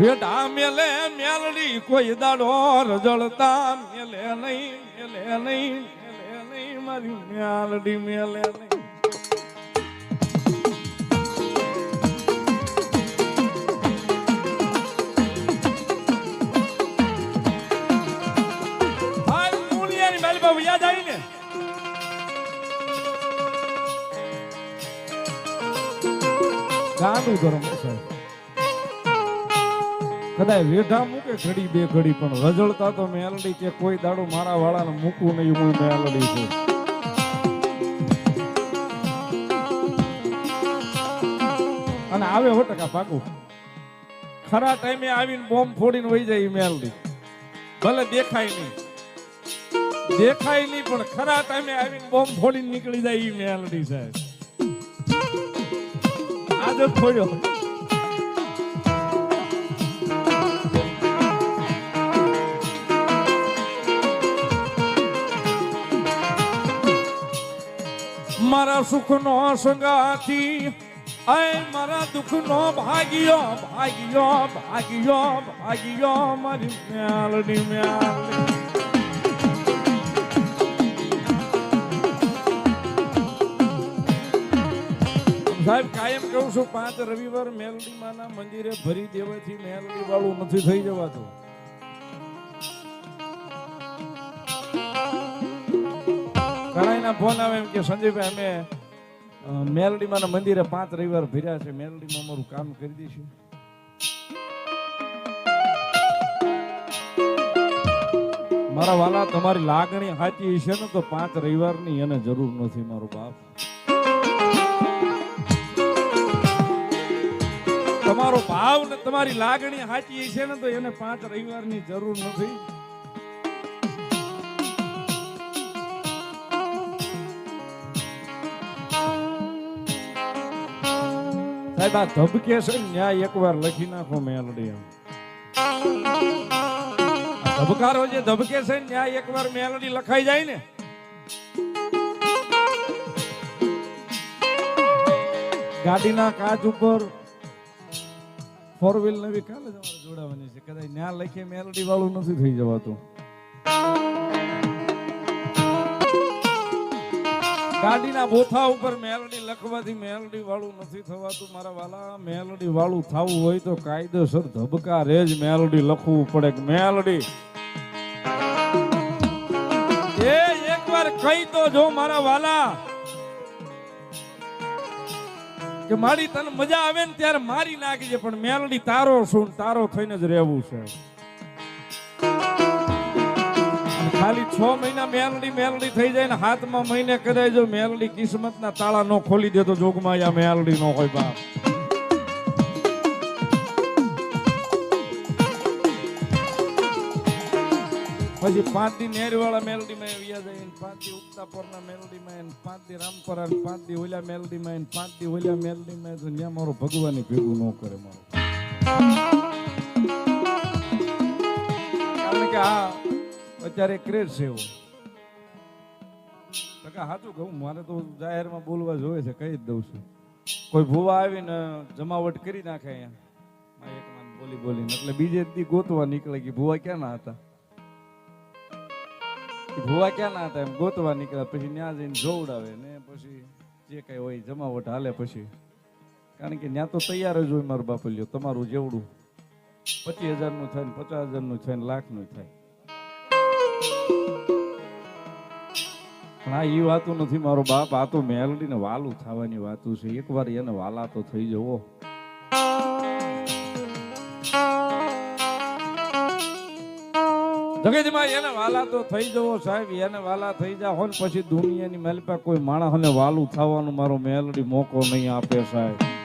વેઢા મેલે મેલડી, કોઈ દાડો રજળતા મેલે નહીં મેલે નહીં મેલે નહીં, મારી મેલડી મેલે નહીં. યાદ આવી ને? ગાંડું ધર્મ સાહેબ કદાચ વેઢા મૂકે, ઘડી બે ઘડી, પણ રજળતા તો મેલડી કે કોઈ દાડો મારા વાળાને મૂકવું નહીં, હું મેલડી છું. અને આવે હો ટકા પાકું ખરા ટાઈમે આવીને બોમ્બ ફોડીને વહી જાય મેલડી. ભલે દેખાય નહીં. દેખાય નહીં, પણ ખરા ટાઈમે આવીને બોમ્બ ફોડીને નીકળી જાય એ મેલડી સાહેબ. આજે ફોડ્યો મારા સુખનો સંગાથી. આય મારા દુઃખનો ભાગ્યો ભાગ્યો ભાગ્યો ભાગ્યો મારી મેલડી મેલડી સાહેબ, કાયમ કહું છું, પાંચ રવિવાર મેલડી માના મંદિરે ભરી દેવાથી મેલડી વાળું નથી થઈ જવાતું. ઘણા ફોન આવે એમ કે, સંજયભાઈ, અમે મેલડીમાં મંદિરે પાંચ રવિવાર ભર્યા છે. મેલડીમાં અમારું કામ કરી દઈશું. મારા વાલા, તમારી લાગણી સાચી છે ને, તો પાંચ રવિવારની એને જરૂર નથી, મારો બાપ. તમારો ભાવ ને તમારી લાગણી સાચી છે ને, તો એને પાંચ રવિવારની જરૂર નથી. સાહેબ ધબકે છે ન્યાય એકવાર લખી નાખો મેલડી ધબકારો જે ધબકે છે ન્યાય એકવાર મેલડી લખાઈ જાય ને. ગાડીના કાચ ઉપર ફોર વ્હીલ નવી કાલે જ જોડાવાની છે. કદાચ ન્યા લખીએ મેલડી વાળું નથી થઈ જવાતું. ગાડીના બોથા ઉપર મેલડી લખવાથી મેલડી વાળું નથી થવાતું. મારા વાલા, મેલડી વાળું થવું હોય તો કાયદેસર ધબકા રે જ મેલડી લખવું પડે કે મેલડી. એ એકવાર કહી તો જો મારા વાલા, કે મારી તને મજા આવે ને ત્યારે મારી નાખી છે પણ મેલડી તારો શું તારો થઈને જ રહેવું છે. ખાલી છ મહિના મેલડી મેલડી થઈ જાય ને હાથમાં મહિને કદાચ જો મેલડી કિસ્મતના તાળા નો ખોલી દે તો જોગમાં યા મેલડી નો હોય બાપ. પછી પાંચ દી નેરવાળા મેલડી માં વ્યા જાય ને પાંચ દી ઉગતા પરના મેલડી માં ને પાંચ દી રામપરા ને પાંચ દી ઓલા મેલડી માં પાંચ દી ઓલા મેલડી માં ત્યાં મારો ભગવાન ભેગું ન કરે મારો. અત્યારે ક્રેઝ છે એવો. સાચું કહું, મારે તો જાહેરમાં બોલવા જોવે છે, કહી જ દઉં છું. કોઈ ભૂવા આવીને જમાવટ કરી નાખે અહીંયા. બોલી બોલીને, એટલે બીજે દી ગોતવા નીકળે કે ભૂવા ક્યાં ના હતા ભૂવા ક્યાં ના હતા એમ? ગોતવા નીકળે, પછી ત્યાં જઈને જોવડાવે ને પછી જે કઈ હોય જમાવટ હાલે પછી. કારણ કે ત્યાં તો તૈયાર જ હોય મારું બાપલ્યો, તમારું જેવડું. પચીસ હજારનું થાય ને પચાસ હજારનું થાય ને લાખનું થાય. પણ એ વાતું નથી મારો બાપ, આ તો મેલડી ને વાલું થવાની વાતું છે. એકવાર એને વાલા તો થઈ જવો. જગતમાં એને વાલા તો થઈ જવો સાહેબ, એને વાલા થઈ જાવ ને પછી દુનિયાની મેલપા કોઈ માણસને વાલું થવાનું મારો મેલડી મોકો નહીં આપે સાહેબ.